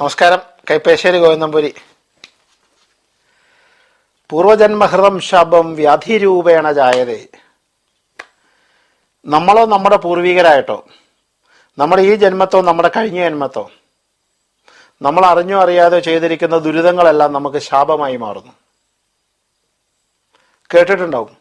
നമസ്കാരം. കൈപ്പേശ്ശേരി ഗോവിന്ദംപുരി. പൂർവജന്മഹൃതം ശാപം വ്യാധിരൂപേണ ജായതേ. നമ്മളോ നമ്മുടെ പൂർവികരായിട്ടോ നമ്മുടെ ഈ ജന്മത്തോ നമ്മുടെ കഴിഞ്ഞ ജന്മത്തോ നമ്മൾ അറിഞ്ഞോ അറിയാതെ ചെയ്തിരിക്കുന്ന ദുരിതങ്ങളെല്ലാം നമുക്ക് ശാപമായി മാറുന്നു. കേട്ടിട്ടുണ്ടാവും.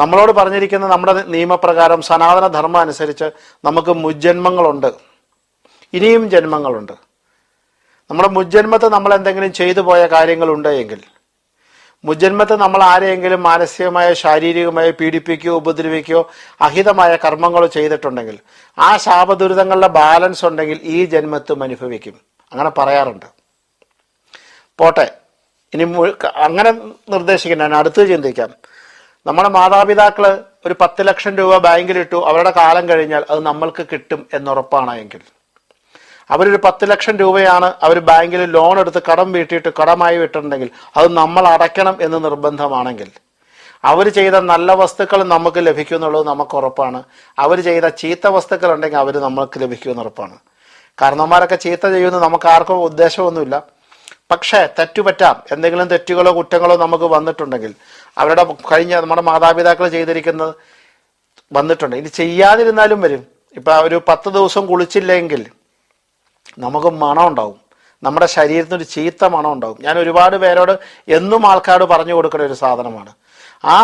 നമ്മളോട് പറഞ്ഞിരിക്കുന്ന നമ്മുടെ നിയമപ്രകാരം സനാതന ധർമ്മം അനുസരിച്ച് നമുക്ക് മുജ്ജന്മങ്ങളുണ്ട് ഇനിയും ജന്മങ്ങളുണ്ട്. നമ്മുടെ മുജ്ജന്മത്തെ നമ്മൾ എന്തെങ്കിലും ചെയ്തു പോയ കാര്യങ്ങളുണ്ട് എങ്കിൽ മുജ്ജന്മത്ത് നമ്മൾ ആരെയെങ്കിലും മാനസികമായ ശാരീരികമായോ പീഡിപ്പിക്കുകയോ ഉപദ്രവിക്കുകയോ അഹിതമായ കർമ്മങ്ങളോ ചെയ്തിട്ടുണ്ടെങ്കിൽ ആ ശാപദുരിതങ്ങളുടെ ബാലൻസ് ഉണ്ടെങ്കിൽ ഈ ജന്മത്തും അനുഭവിക്കും. അങ്ങനെ പറയാറുണ്ട്. പോട്ടെ. ഇനി അങ്ങനെ നിർദ്ദേശിക്കുന്ന. അടുത്ത് ചിന്തിക്കാം. നമ്മുടെ മാതാപിതാക്കൾ ഒരു പത്ത് ലക്ഷം രൂപ ബാങ്കിലിട്ടു. അവരുടെ കാലം കഴിഞ്ഞാൽ അത് നമ്മൾക്ക് കിട്ടും എന്നുറപ്പാണ് എങ്കിൽ അവരൊരു പത്ത് ലക്ഷം രൂപയാണ് അവർ ബാങ്കിൽ ലോൺ എടുത്ത് കടം വീട്ടിയിട്ട് കടമായി വിട്ടിട്ടുണ്ടെങ്കിൽ അത് നമ്മൾ അടയ്ക്കണം എന്ന് നിർബന്ധമാണെങ്കിൽ അവർ ചെയ്ത നല്ല വസ്തുക്കൾ നമുക്ക് ലഭിക്കും എന്നുള്ളത് നമുക്ക് ഉറപ്പാണ്. അവർ ചെയ്ത ചീത്ത വസ്തുക്കൾ ഉണ്ടെങ്കിൽ അവർ നമുക്ക് ലഭിക്കുമെന്ന് ഉറപ്പാണ്. കാരണന്മാരൊക്കെ ചീത്ത ചെയ്യുന്നത് നമുക്ക് ആർക്കും ഉദ്ദേശമൊന്നുമില്ല. പക്ഷേ തെറ്റുപറ്റാം. എന്തെങ്കിലും തെറ്റുകളോ കുറ്റങ്ങളോ നമുക്ക് വന്നിട്ടുണ്ടെങ്കിൽ അവരുടെ കഴിഞ്ഞ നമ്മുടെ മാതാപിതാക്കൾ ചെയ്തിരിക്കുന്നത് വന്നിട്ടുണ്ട്. ഇനി ചെയ്യാതിരുന്നാലും വരും. ഇപ്പം ഒരു പത്ത് ദിവസം കുളിച്ചില്ലെങ്കിൽ നമുക്ക് മണം ഉണ്ടാവും നമ്മുടെ ശരീരത്തിന് ഒരു ചീത്ത മണം ഉണ്ടാവും ഞാൻ ഒരുപാട് പേരോട് എന്നും ആൾക്കാരോട് പറഞ്ഞു കൊടുക്കുന്ന ഒരു സാധനമാണ്. ആ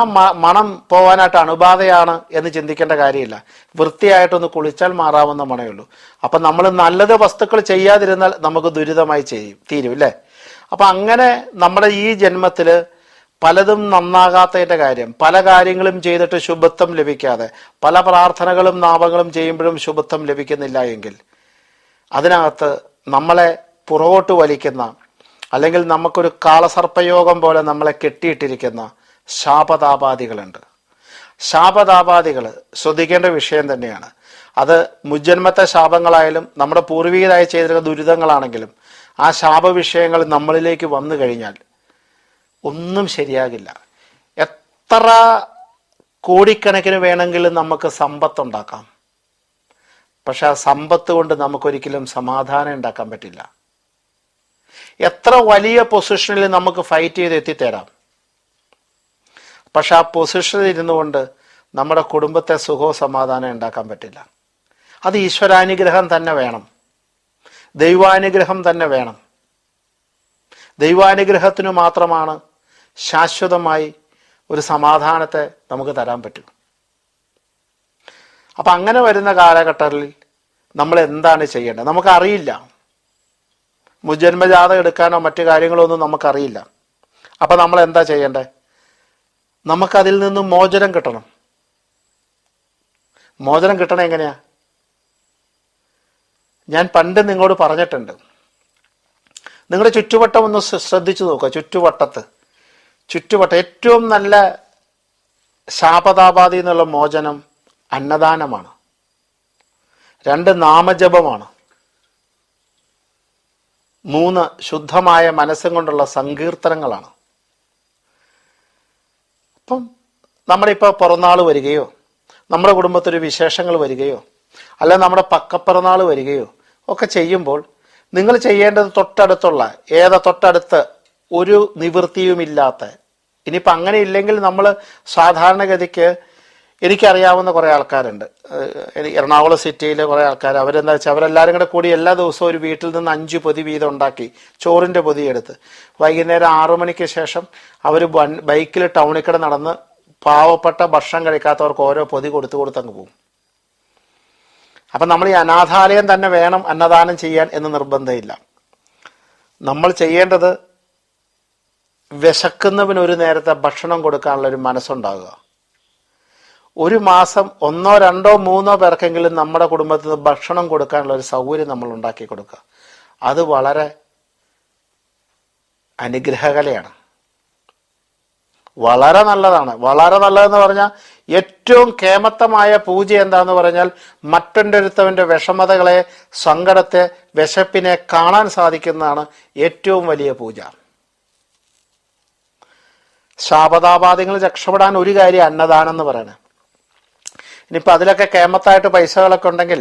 മണം പോവാനായിട്ട് അണുബാധയാണ് എന്ന് ചിന്തിക്കേണ്ട കാര്യമില്ല. വൃത്തിയായിട്ടൊന്ന് കുളിച്ചാൽ മാറാവുന്ന മണമേ ഉള്ളൂ അപ്പം നമ്മൾ നല്ലത് വസ്തുക്കൾ ചെയ്യാതിരുന്നാൽ നമുക്ക് ദുരിതമായി ചെയ്യും തീരും അല്ലേ അപ്പം അങ്ങനെ നമ്മുടെ ഈ ജന്മത്തിൽ പലതും നന്നാകാത്തതിന്റെ കാര്യം പല കാര്യങ്ങളും ചെയ്തിട്ട് ശുഭത്വം ലഭിക്കാതെ പല പ്രാർത്ഥനകളും നാമങ്ങളും ചെയ്യുമ്പോഴും ശുഭത്വം ലഭിക്കുന്നില്ല എങ്കിൽ അതിനകത്ത് നമ്മളെ പുറകോട്ട് വലിക്കുന്ന അല്ലെങ്കിൽ നമുക്കൊരു കാളസർപ്പയോഗം പോലെ നമ്മളെ കെട്ടിയിട്ടിരിക്കുന്ന ശാപതാപാദികളുണ്ട്. ശാപതാപാദികൾ ശ്രദ്ധിക്കേണ്ട വിഷയം തന്നെയാണ്. അത് മുജ്ജന്മത്തെ ശാപങ്ങളായാലും നമ്മുടെ പൂർവികരായി ചെയ്തിരുന്ന ദുരിതങ്ങളാണെങ്കിലും ആ ശാപവിഷയങ്ങൾ നമ്മളിലേക്ക് വന്നു കഴിഞ്ഞാൽ ഒന്നും ശരിയാകില്ല. എത്ര കോടിക്കണക്കിന് വേണമെങ്കിലും നമുക്ക് സമ്പത്തുണ്ടാക്കാം. പക്ഷെ ആ സമ്പത്ത് കൊണ്ട് നമുക്കൊരിക്കലും സമാധാനം ഉണ്ടാക്കാൻ പറ്റില്ല. എത്ര വലിയ പൊസിഷനിൽ നമുക്ക് ഫൈറ്റ് ചെയ്ത് എത്തിത്തരാം. പക്ഷെ ആ പൊസിഷനിൽ ഇരുന്നു കൊണ്ട് നമ്മുടെ കുടുംബത്തെ സുഖവും സമാധാനം ഉണ്ടാക്കാൻ പറ്റില്ല. അത് ഈശ്വരാനുഗ്രഹം തന്നെ വേണം. ദൈവാനുഗ്രഹം തന്നെ വേണം. ദൈവാനുഗ്രഹത്തിനു മാത്രമാണ് ശാശ്വതമായി ഒരു സമാധാനത്തെ നമുക്ക് തരാൻ പറ്റൂ. അപ്പൊ അങ്ങനെ വരുന്ന കാലഘട്ടത്തിൽ നമ്മൾ എന്താണ് ചെയ്യേണ്ടത്? നമുക്കറിയില്ല. മുജന്മജാതം എടുക്കാനോ മറ്റു കാര്യങ്ങളോ ഒന്നും നമുക്കറിയില്ല. അപ്പൊ നമ്മൾ എന്താ ചെയ്യേണ്ടത്? നമുക്കതിൽ നിന്ന് മോചനം കിട്ടണം. മോചനം കിട്ടണം എങ്ങനെയാ? ഞാൻ പണ്ട് നിങ്ങളോട് പറഞ്ഞിട്ടുണ്ട്. നിങ്ങളുടെ ചുറ്റുവട്ടം ഒന്ന് ശ്രദ്ധിച്ചു നോക്കുക. ചുറ്റുവട്ടത്ത്. ചുറ്റുവട്ടം ഏറ്റവും നല്ല ശാപതാപാതി എന്നുള്ള മോചനം അന്നദാനമാണ്. രണ്ട് നാമജപമാണ്. മൂന്ന് ശുദ്ധമായ മനസ്സും കൊണ്ടുള്ള സങ്കീർത്തനങ്ങളാണ്. അപ്പം നമ്മളിപ്പോൾ പിറന്നാൾ വരികയോ നമ്മുടെ കുടുംബത്തിൽ വിശേഷങ്ങൾ വരികയോ അല്ല നമ്മുടെ പക്കപ്പിറന്നാൾ വരികയോ ഒക്കെ ചെയ്യുമ്പോൾ നിങ്ങൾ ചെയ്യേണ്ടത് തൊട്ടടുത്തുള്ള ഏതാ തൊട്ടടുത്ത് ഒരു നിവൃത്തിയുമില്ലാത്ത ഇനിയിപ്പോൾ അങ്ങനെ ഇല്ലെങ്കിൽ നമ്മൾ സാധാരണഗതിക്ക് എനിക്കറിയാവുന്ന കുറേ ആൾക്കാരുണ്ട്. എറണാകുളം സിറ്റിയിൽ കുറേ ആൾക്കാർ അവരെന്താ വെച്ചാൽ അവരെല്ലാവരും കൂടെ കൂടി എല്ലാ ദിവസവും ഒരു വീട്ടിൽ നിന്ന് അഞ്ച് പൊതി വീതം ഉണ്ടാക്കി ചോറിന്റെ പൊതി എടുത്ത്. വൈകുന്നേരം ആറു മണിക്ക് ശേഷം അവർ ബൈക്കിൽ ടൗണിൽ കൂടെ നടന്ന് പാവപ്പെട്ട ഭക്ഷണം കഴിക്കാത്തവർക്ക് ഓരോ പൊതി കൊടുത്തു കൊടുത്തങ്ങ് പോകും. അപ്പം നമ്മൾ ഈ അനാഥാലയം തന്നെ വേണം അന്നദാനം ചെയ്യാൻ എന്ന് നിർബന്ധമില്ല. നമ്മൾ ചെയ്യേണ്ടത് വിശക്കുന്നവന് ഒരു നേരത്തെ ഭക്ഷണം കൊടുക്കാനുള്ള ഒരു മനസ്സുണ്ടാകുക. ഒരു മാസം ഒന്നോ രണ്ടോ മൂന്നോ പേർക്കെങ്കിലും നമ്മുടെ കുടുംബത്തിൽ നിന്ന് ഭക്ഷണം കൊടുക്കാനുള്ള ഒരു സൗകര്യം നമ്മൾ ഉണ്ടാക്കി കൊടുക്കുക. അത് വളരെ അനുഗ്രഹകലയാണ്. വളരെ നല്ലതാണ്. വളരെ നല്ലതെന്ന് പറഞ്ഞാൽ ഏറ്റവും കേമത്തമായ പൂജ എന്താന്ന് പറഞ്ഞാൽ മറ്റൊരുത്തവന്റെ വിഷമതകളെ സങ്കടത്തെ വിശപ്പിനെ കാണാൻ സാധിക്കുന്നതാണ് ഏറ്റവും വലിയ പൂജ. ശാപതാപാദങ്ങൾ രക്ഷപ്പെടാൻ ഒരു കാര്യം അന്നദാനം എന്ന് പറയണേ. ഇനിയിപ്പോൾ അതിലൊക്കെ കേമത്തായിട്ട് പൈസകളൊക്കെ ഉണ്ടെങ്കിൽ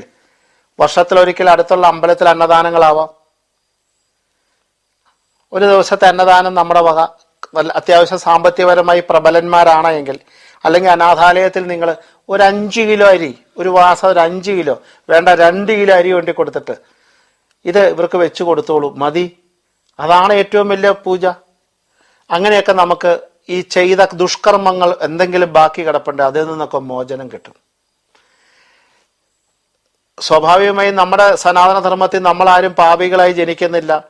വർഷത്തിലൊരിക്കൽ അടുത്തുള്ള അമ്പലത്തിൽ അന്നദാനങ്ങളാവാം. ഒരു ദിവസത്തെ അന്നദാനം നമ്മുടെ വക അത്യാവശ്യം സാമ്പത്തികപരമായി പ്രബലന്മാരാണെങ്കിൽ അല്ലെങ്കിൽ അനാഥാലയത്തിൽ നിങ്ങൾ ഒരു അഞ്ച് കിലോ അരി ഒരു മാസം ഒരു അഞ്ച് കിലോ വേണ്ട രണ്ട് കിലോ അരി വേണ്ടി കൊടുത്തിട്ട് ഇത് ഇവർക്ക് വെച്ച് കൊടുത്തോളൂ. മതി. അതാണ് ഏറ്റവും വലിയ പൂജ. അങ്ങനെയൊക്കെ നമുക്ക് ഈ ചെയ്ത ദുഷ്കർമ്മങ്ങൾ എന്തെങ്കിലും ബാക്കി കിടപ്പുണ്ട്. അതിൽ നിന്നൊക്കെ മോചനം കിട്ടും. സ്വാഭാവികമായും നമ്മുടെ സനാതന ധർമ്മത്തിൽ നമ്മളാരും പാപികളായി ജനിക്കുന്നില്ല.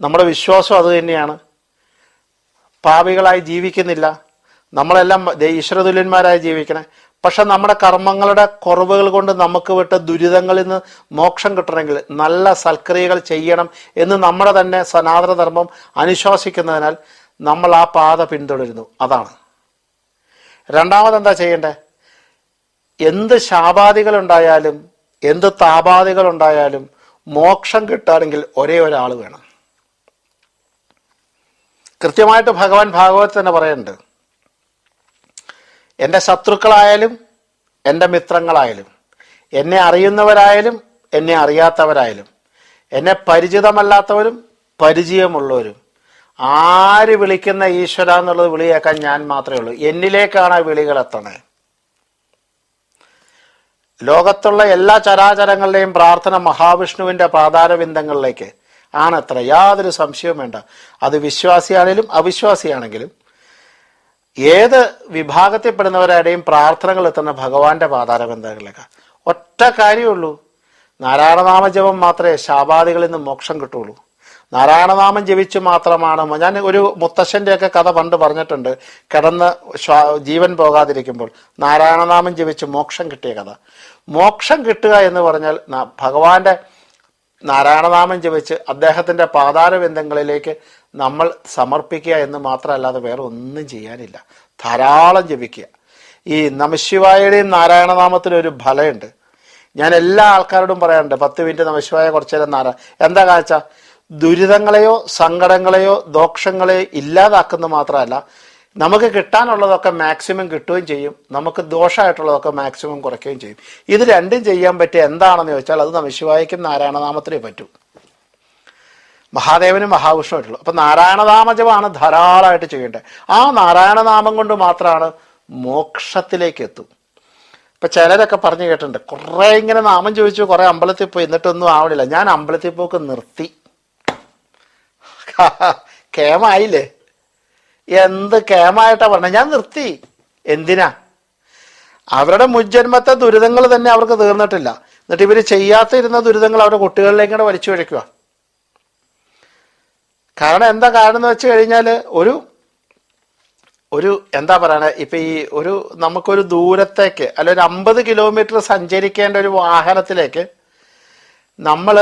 നമ്മുടെ വിശ്വാസം അത് തന്നെയാണ്. പാപികളായി ജീവിക്കുന്നില്ല. നമ്മളെല്ലാം ഈശ്വരതുല്യന്മാരായി ജീവിക്കണേ. പക്ഷെ നമ്മുടെ കർമ്മങ്ങളുടെ കുറവുകൾ കൊണ്ട് നമുക്ക് വിട്ട ദുരിതങ്ങളിൽ നിന്ന് മോക്ഷം കിട്ടണമെങ്കിൽ നല്ല സൽക്രിയകൾ ചെയ്യണം എന്ന് നമ്മുടെ തന്നെ സനാതന ധർമ്മം അനുശാസിക്കുന്നതിനാൽ നമ്മൾ ആ പാത പിന്തുടരുന്നു. അതാണ്. രണ്ടാമത് എന്താ ചെയ്യേണ്ടത് എന്ത് ശാപാദികളുണ്ടായാലും എന്ത് താപാദികളുണ്ടായാലും മോക്ഷം കിട്ടാനെങ്കിൽ ഒരേ ഒരാൾ വേണം. കൃത്യമായിട്ട് ഭഗവാൻ ഭാഗവത് തന്നെ പറയുന്നുണ്ട്. എന്റെ ശത്രുക്കളായാലും എന്റെ മിത്രങ്ങളായാലും എന്നെ അറിയുന്നവരായാലും എന്നെ അറിയാത്തവരായാലും എന്നെ പരിചിതമല്ലാത്തവരും പരിചയമുള്ളവരും ആര് വിളിക്കുന്ന ഈശ്വര എന്നുള്ളത് വിളിയേക്കാൻ ഞാൻ മാത്രമേ ഉള്ളൂ. എന്നിലേക്കാണ് ആ വിളികൾ എത്തണേ ലോകത്തുള്ള എല്ലാ ചരാചരങ്ങളുടെയും പ്രാർത്ഥന മഹാവിഷ്ണുവിന്റെ പാതാരബിന്ദങ്ങളിലേക്ക്. ആണത്ര യാതൊരു സംശയവും വേണ്ട. അത് വിശ്വാസിയാണെങ്കിലും അവിശ്വാസിയാണെങ്കിലും ഏത് വിഭാഗത്തിൽപ്പെടുന്നവരുടെയും പ്രാർത്ഥനകൾ എത്തുന്ന ഭഗവാന്റെ പാതാരബന്ധങ്ങളിലേക്ക് ഒറ്റ കാര്യമുള്ളൂ നാരായണനാമജപം മാത്രമേ ശാപാദികളിൽ നിന്ന് മോക്ഷം കിട്ടുള്ളൂ നാരായണനാമം ജപിച്ച് മാത്രമാണ് ഞാൻ ഒരു മുത്തശ്ശന്റെയൊക്കെ കഥ പണ്ട് പറഞ്ഞിട്ടുണ്ട്. കിടന്ന് ജീവൻ പോകാതിരിക്കുമ്പോൾ നാരായണനാമം ജപിച്ച് മോക്ഷം കിട്ടിയ കഥ. മോക്ഷം കിട്ടുക എന്ന് പറഞ്ഞാൽ ഭഗവാന്റെ നാരായണനാമം ജപിച്ച് അദ്ദേഹത്തിന്റെ പാതാരബന്ധങ്ങളിലേക്ക് നമ്മൾ സമർപ്പിക്കുക എന്ന് മാത്രമല്ലാതെ വേറെ ഒന്നും ചെയ്യാനില്ല. ധാരാളം ജപിക്കുക. ഈ നമശിവായുടെയും നാരായണനാമത്തിനും ഒരു ഫലമുണ്ട് ഞാൻ എല്ലാ ആൾക്കാരോടും പറയാറുണ്ട് പത്ത് മിനിറ്റ് നമശിവായ കുറച്ചേരം നാരാ എന്താ കാഴ്ച? ദുരിതങ്ങളെയോ സങ്കടങ്ങളെയോ ദോഷങ്ങളെയോ ഇല്ലാതാക്കുന്ന മാത്രമല്ല നമുക്ക് കിട്ടാനുള്ളതൊക്കെ മാക്സിമം കിട്ടുകയും ചെയ്യും. നമുക്ക് ദോഷമായിട്ടുള്ളതൊക്കെ മാക്സിമം കുറയ്ക്കുകയും ചെയ്യും. ഇത് രണ്ടും ചെയ്യാൻ പറ്റിയ എന്താണെന്ന് ചോദിച്ചാൽ അത് നമശിവായിക്കും നാരായണനാമത്തിനേ പറ്റൂ. മഹാദേവനും മഹാവിഷ്ണുവായിട്ടുള്ളൂ അപ്പൊ നാരായണനാമജമാണ് ധാരാളമായിട്ട് ചെയ്യേണ്ടത്. ആ നാരായണനാമം കൊണ്ട് മാത്രമാണ് മോക്ഷത്തിലേക്ക് എത്തും. ഇപ്പൊ ചിലരൊക്കെ പറഞ്ഞു കേട്ടിട്ടുണ്ട് കുറേ ഇങ്ങനെ നാമം ചോദിച്ചു കുറേ അമ്പലത്തിൽ പോയി എന്നിട്ടൊന്നും ആവണില്ല. ഞാൻ അമ്പലത്തിൽ പോക്ക് നിർത്തി. കേമായില്ലേ? എന്ത് കേമായിട്ടാ പറഞ്ഞത് ഞാൻ നിർത്തി. എന്തിനാ? അവരുടെ മുജ്ജന്മത്തെ ദുരിതങ്ങൾ തന്നെ അവർക്ക് തീർന്നിട്ടില്ല. എന്നിട്ട് ഇവർ ചെയ്യാത്തിരുന്ന ദുരിതങ്ങൾ അവരുടെ കുട്ടികളിലേക്ക് കൂടെ വലിച്ചു വഴിക്കുക കാരണം എന്താ കാരണം എന്ന് വെച്ച് കഴിഞ്ഞാൽ ഒരു ഒരു എന്താ പറയണേ? ഇപ്പൊ ഈ ഒരു നമുക്കൊരു ദൂരത്തേക്ക് അല്ല ഒരു അമ്പത് കിലോമീറ്റർ സഞ്ചരിക്കേണ്ട ഒരു വാഹനത്തിലേക്ക് നമ്മൾ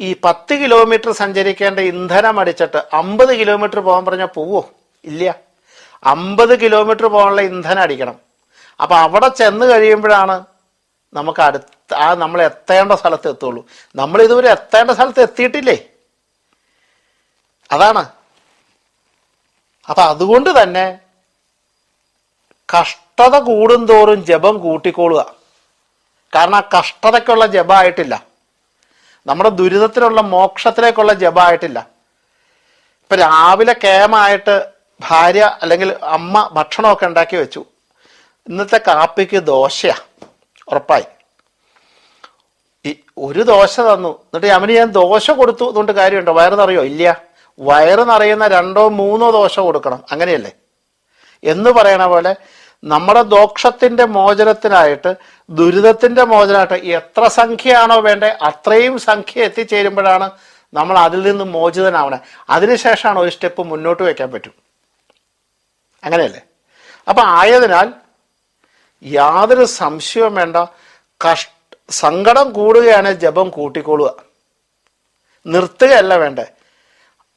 ഈ പത്ത് കിലോമീറ്റർ സഞ്ചരിക്കേണ്ട ഇന്ധനം അടിച്ചിട്ട് അമ്പത് കിലോമീറ്റർ പോകാൻ പറഞ്ഞാൽ പോവോ? ഇല്ല. അമ്പത് കിലോമീറ്റർ പോകാനുള്ള ഇന്ധനം അടിക്കണം. അപ്പോൾ അവിടെ ചെന്ന് കഴിയുമ്പോഴാണ് നമുക്ക് അടുത്ത ആ നമ്മൾ എത്തേണ്ട സ്ഥലത്ത് എത്തുള്ളൂ. നമ്മൾ ഇതുവരെ എത്തേണ്ട സ്ഥലത്ത് എത്തിയിട്ടില്ലേ? അതാണ്. അപ്പൊ അതുകൊണ്ട് തന്നെ കഷ്ടത കൂടുന്തോറും ജപം കൂട്ടിക്കോളുക കാരണം ആ കഷ്ടതയ്ക്കുള്ള ജപമായിട്ടില്ല. നമ്മുടെ ദുരിതത്തിലുള്ള മോക്ഷത്തിലേക്കുള്ള ജപമായിട്ടില്ല. ഇപ്പൊ രാവിലെ കേമായിട്ട് ഭാര്യ അല്ലെങ്കിൽ അമ്മ ഭക്ഷണമൊക്കെ ഉണ്ടാക്കി വെച്ചു. ഇന്നത്തെ കാപ്പിക്ക് ദോശയാ. ഉറപ്പായി. ഈ ഒരു ദോശ തന്നു. എന്നിട്ട് അവന് ഞാൻ ദോശ കൊടുത്തു എന്നുകൊണ്ട് കാര്യമുണ്ടോ? വയറ് നിറയോ? ഇല്ല. വയറ് നിറയുന്ന രണ്ടോ മൂന്നോ ദോശ കൊടുക്കണം. അങ്ങനെയല്ലേ? എന്ന് പറയണ പോലെ നമ്മുടെ ദോക്ഷത്തിന്റെ മോചനത്തിനായിട്ട് ദുരിതത്തിന്റെ മോചനമായിട്ട് എത്ര സംഖ്യയാണോ വേണ്ടേ അത്രയും സംഖ്യ എത്തിച്ചേരുമ്പോഴാണ് നമ്മൾ അതിൽ നിന്ന് മോചിതനാവണേ. അതിനുശേഷമാണ് ഒരു സ്റ്റെപ്പ് മുന്നോട്ട് വയ്ക്കാൻ പറ്റും. അങ്ങനെയല്ലേ? അപ്പൊ ആയതിനാൽ യാതൊരു സംശയവും വേണ്ട. കഷ് സങ്കടം കൂടുകയാണ് ജപം കൂട്ടിക്കൊള്ളുക. നിർത്തുകയല്ല വേണ്ടേ.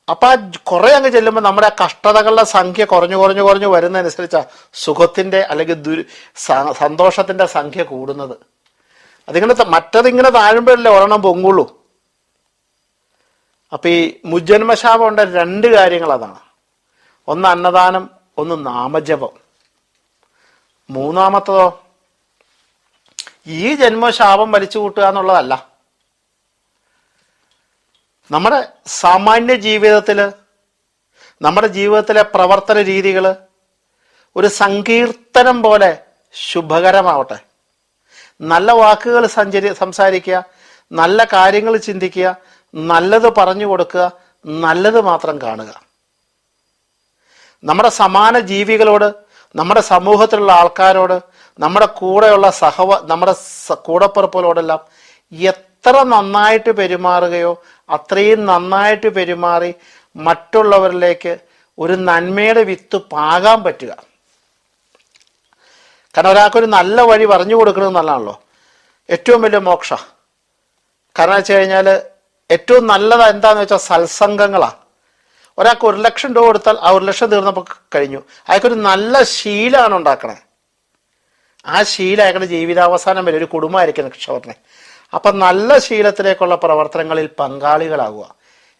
അപ്പൊ ആ കുറെ അങ്ങ് ചെല്ലുമ്പോൾ നമ്മുടെ ആ കഷ്ടതകളുടെ സംഖ്യ കുറഞ്ഞു കുറഞ്ഞു കുറഞ്ഞു വരുന്നതനുസരിച്ചാ സുഖത്തിന്റെ അല്ലെങ്കിൽ ദുരി സന്തോഷത്തിന്റെ സംഖ്യ കൂടുന്നത്. അതിങ്ങനെ മറ്റതിങ്ങനെ താഴുമ്പോഴല്ലേ ഒരെണ്ണം പൊങ്ങുള്ളൂ. അപ്പൊ ഈ മുജ്ജന്മശാപം ഉണ്ട രണ്ട് കാര്യങ്ങൾ അതാണ്. ഒന്ന് അന്നദാനം ഒന്ന് നാമജപം. മൂന്നാമത്തതോ? ഈ ജന്മശാപം വലിച്ചു കൂട്ടുക എന്നുള്ളതല്ല. നമ്മുടെ സാമാന്യ ജീവിതത്തിൽ നമ്മുടെ ജീവിതത്തിലെ പ്രവർത്തന രീതികൾ ഒരു സങ്കീർത്തനം പോലെ ശുഭകരമാവട്ടെ. നല്ല വാക്കുകൾ സഞ്ചരി സംസാരിക്കുക നല്ല കാര്യങ്ങൾ ചിന്തിക്കുക നല്ലത് പറഞ്ഞു കൊടുക്കുക നല്ലത് മാത്രം കാണുക. നമ്മുടെ സമാന ജീവികളോട് നമ്മുടെ സമൂഹത്തിലുള്ള ആൾക്കാരോട് നമ്മുടെ കൂടെയുള്ള സഹവ നമ്മുടെ കൂടപ്പിറപ്പുകളോടെല്ലാം എത്ര നന്നായിട്ട് പെരുമാറുകയോ അത്രയും നന്നായിട്ട് പെരുമാറി മറ്റുള്ളവരിലേക്ക് ഒരു നന്മയുടെ വിത്ത് പാകാൻ പറ്റുക. കാരണം ഒരാൾക്കൊരു നല്ല വഴി പറഞ്ഞു കൊടുക്കുന്നത് നല്ലതാണല്ലോ. ഏറ്റവും വലിയ മോക്ഷ. കാരണം വെച്ച് കഴിഞ്ഞാൽ ഏറ്റവും നല്ലത് എന്താന്ന് വെച്ചാൽ സത്സംഗങ്ങളാണ് ഒരാൾക്ക് ഒരു ലക്ഷം രൂപ കൊടുത്താൽ ആ ഒരു ലക്ഷം തീർന്നപ്പോൾ കഴിഞ്ഞു. അയാൾക്കൊരു നല്ല ശീലമാണ് ഉണ്ടാക്കണേ. ആ ശീലം അയാളുടെ ജീവിതാവസാനം വരെ ഒരു കുടുംബമായിരിക്കും രക്ഷപ്പെട്ടെ അപ്പം നല്ല ശീലത്തിലേക്കുള്ള പ്രവർത്തനങ്ങളിൽ പങ്കാളികളാകുക.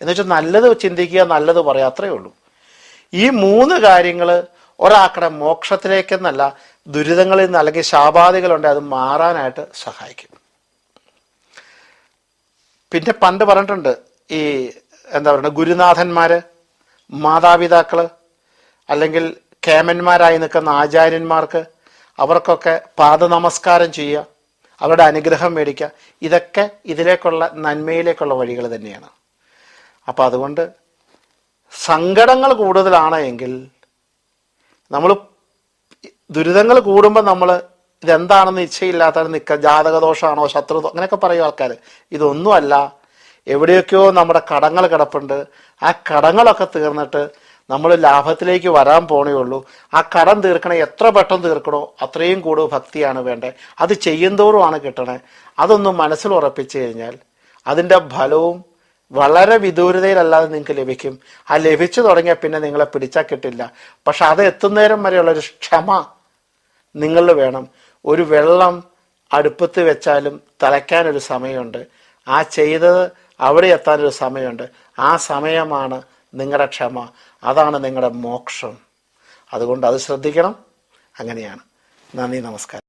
എന്ന് വെച്ചാൽ നല്ലത് ചിന്തിക്കുക നല്ലത് പറയുക അത്രയേ ഉള്ളൂ. ഈ മൂന്ന് കാര്യങ്ങൾ ഒരാക്കടെ മോക്ഷത്തിലേക്കെന്നല്ല ദുരിതങ്ങളിൽ നിന്ന് അല്ലെങ്കിൽ ശാപാദികളുണ്ട് അത് മാറാനായിട്ട് സഹായിക്കും. പിന്നെ പണ്ട് പറഞ്ഞിട്ടുണ്ട് ഈ എന്താ പറയുക ഗുരുനാഥന്മാർ മാതാപിതാക്കൾ അല്ലെങ്കിൽ കേമന്മാരായി നിൽക്കുന്ന ആചാര്യന്മാർക്ക് അവർക്കൊക്കെ പാദ നമസ്കാരം ചെയ്യുക. അവരുടെ അനുഗ്രഹം മേടിക്കുക. ഇതൊക്കെ ഇതിലേക്കുള്ള നന്മയിലേക്കുള്ള വഴികൾ തന്നെയാണ്. അപ്പം അതുകൊണ്ട് സങ്കടങ്ങൾ കൂടുതലാണ് എങ്കിൽ നമ്മൾ ദുരിതങ്ങൾ കൂടുമ്പോൾ നമ്മൾ ഇതെന്താണെന്ന് ഇച്ഛയില്ലാത്ത നിൽക്കുക. ജാതകദോഷമാണോ ശത്രു അങ്ങനെയൊക്കെ പറയും ആൾക്കാർ ഇതൊന്നുമല്ല. എവിടെയൊക്കെയോ നമ്മുടെ കടങ്ങൾ കിടപ്പുണ്ട്. ആ കടങ്ങളൊക്കെ തീർന്നിട്ട് നമ്മൾ ലാഭത്തിലേക്ക് വരാൻ പോണേ ഉള്ളൂ. ആ കടം തീർക്കണേ എത്ര പെട്ടെന്ന് തീർക്കണോ അത്രയും കൂടുതൽ ഭക്തിയാണ് വേണ്ടത് അത് ചെയ്യുന്തോറുമാണ് കിട്ടണേ. അതൊന്നും മനസ്സിൽ ഉറപ്പിച്ചു കഴിഞ്ഞാൽ അതിന്റെ ഫലവും വളരെ വിദൂരതയിലല്ലാതെ നിങ്ങൾക്ക് ലഭിക്കും. ആ ലഭിച്ചു തുടങ്ങിയാൽ പിന്നെ നിങ്ങളെ പിടിച്ചാൽ കിട്ടില്ല. പക്ഷെ അത് എത്തുന്നേരം വരെയുള്ള ഒരു ക്ഷമ നിങ്ങളിൽ വേണം. ഒരു വെള്ളം അടുപ്പത്ത് വെച്ചാലും തലയ്ക്കാനൊരു സമയമുണ്ട്. ആ ചെയ്തത് അവിടെ എത്താനൊരു സമയമുണ്ട്. ആ സമയമാണ് നിങ്ങളുടെ ക്ഷമ. അതാണ് നിങ്ങളുടെ മോക്ഷം. അതുകൊണ്ട് അത് ശ്രദ്ധിക്കണം. അങ്ങനെയാണ്. നന്ദി നമസ്കാരം.